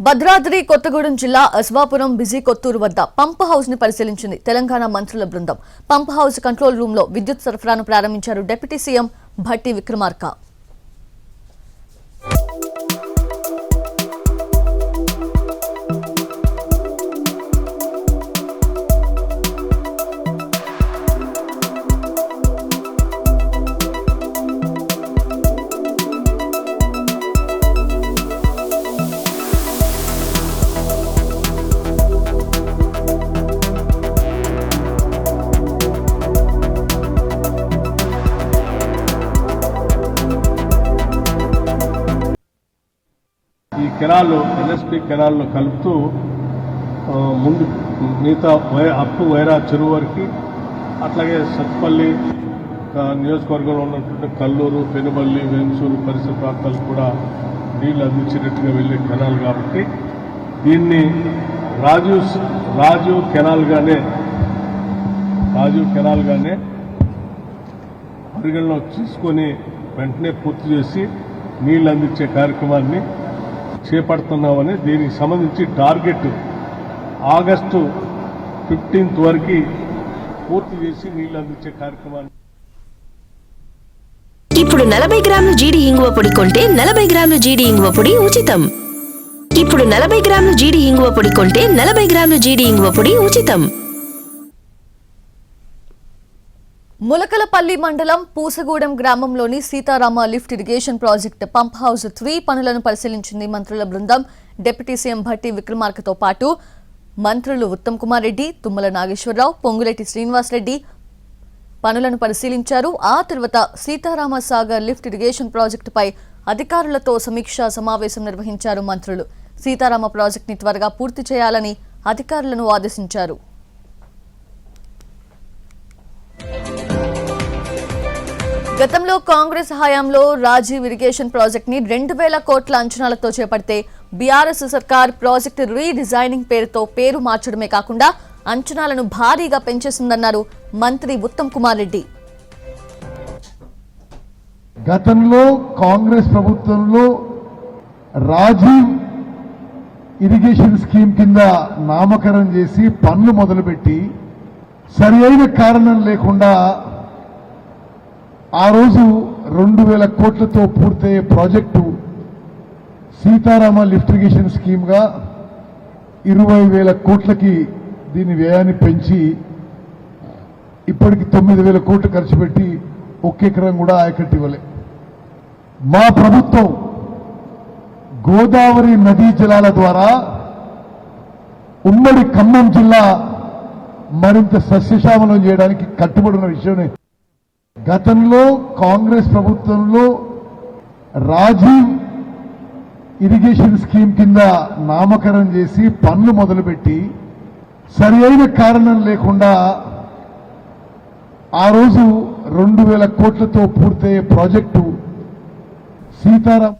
భద్రాద్రి కొత్తగూడెం జిల్లా అస్వాపురం బిజీ కొత్తూరు వద్ద పంప్ హౌస్ని పరిశీలించింది తెలంగాణ మంత్రుల బృందం. పంప్ హౌస్ కంట్రోల్ రూమ్లో విద్యుత్ సరఫరాను ప్రారంభించారు డిప్యూటీ సీఎం భట్టి విక్రమార్క. ఈ ఎన్ఎస్పి కెనాల్లో కలుపుతూ ముందు మిగతా వై అప్పు వైరా చెరువు వరకు అట్లాగే సత్పల్లి నియోజకవర్గంలో ఉన్నటువంటి కల్లూరు పెనుబల్లి వెంసూరు పరిసర ప్రాంతాలకు కూడా నీళ్ళు అందించినట్టుగా వెళ్ళే కెనాల్ కాబట్టి దీన్ని రాజు రాజు రాజీవ్ కెనాల్గానే రాజు కెనాల్గానే పరిగణలో తీసుకొని వెంటనే పూర్తి చేసి నీళ్ళు అందించే కార్యక్రమాన్ని చేపడుతున్నామని దీనికి సంబంధించి టార్గెట్ ఆగస్టు ఫిఫ్టీన్త్ వరకు పూర్తి చేసి నీళ్ళు అందించే కార్యక్రమాన్ని ఇప్పుడు నలభై గ్రాముల జీడి ఇంగువ పొడి కొంటే నలభై గ్రాముల జీడి ఇంగువ పొడి ఉచితం. ఇప్పుడు నలభై గ్రాముల జీడి ఇంగువ పొడి కొంటే నలభై గ్రాముల జీడి ఇంగువ పొడి ఉచితం. ములకలపల్లి మండలం పూసగూడెం గ్రామంలోని Sitarama lift irrigation project pump house three పనులను పరిశీలించింది మంత్రుల బృందం. డిప్యూటీ సీఎం భట్టి విక్రమార్కతో పాటు మంత్రులు ఉత్తమ్ కుమార్ రెడ్డి తుమ్మల నాగేశ్వరరావు పొంగులేటి శ్రీనివాసరెడ్డి పనులను పరిశీలించారు. ఆ తర్వాత సీతారామ సాగర్ లిఫ్ట్ ఇరిగేషన్ ప్రాజెక్టుపై అధికారులతో సమీక్షా సమావేశం నిర్వహించారు మంత్రులు. సీతారామ ప్రాజెక్టుని త్వరగా పూర్తి చేయాలని అధికారులను ఆదేశించారు. గతంలో కాంగ్రెస్ హయాంలో రాజీవ్ ఇరిగేషన్ ప్రాజెక్ట్ని రెండు వేల కోట్ల అంచనాలతో చేపడితే బీఆర్ఎస్ సర్కార్ ప్రాజెక్ట్ రీడిజైనింగ్ పేరుతో పేరు మార్చడమే కాకుండా అంచనాలను భారీగా పెంచేసిందన్నారు మంత్రి ఉత్తమ్ కుమార్ రెడ్డి. గతంలో కాంగ్రెస్ ప్రభుత్వంలో రాజీవ్ ఇరిగేషన్ స్కీమ్ కింద నామకరణం చేసి పనులు మొదలుపెట్టి సరి అయిన కారణం లేకుండా ఆ రోజు రెండు వేల కోట్లతో పూర్తయ్యే ప్రాజెక్టు సీతారామ లిఫ్ట్ ఇరిగేషన్ స్కీమ్గా ఇరవై వేల కోట్లకి దీని వ్యయాన్ని పెంచి ఇప్పటికి తొమ్మిది వేల కోట్లు ఖర్చు పెట్టి ఒక్కెకరం కూడా ఆయకట్టు ఇవ్వలే. మా ప్రభుత్వం గోదావరి నదీ జలాల ద్వారా ఉమ్మడి ఖమ్మం జిల్లా మరింత సస్యశ్యామలం చేయడానికి కట్టుబడి ఉన్న విషయం గతంలో కాంగ్రెస్ ప్రభుత్వంలో రాజీవ్ ఇరిగేషన్ స్కీమ్ కింద నామకరణం చేసి పనులు మొదలుపెట్టి సరి అయిన కారణం లేకుండా ఆ రోజు రెండు వేల కోట్లతో పూర్తయ్యే ప్రాజెక్టు సీతారాం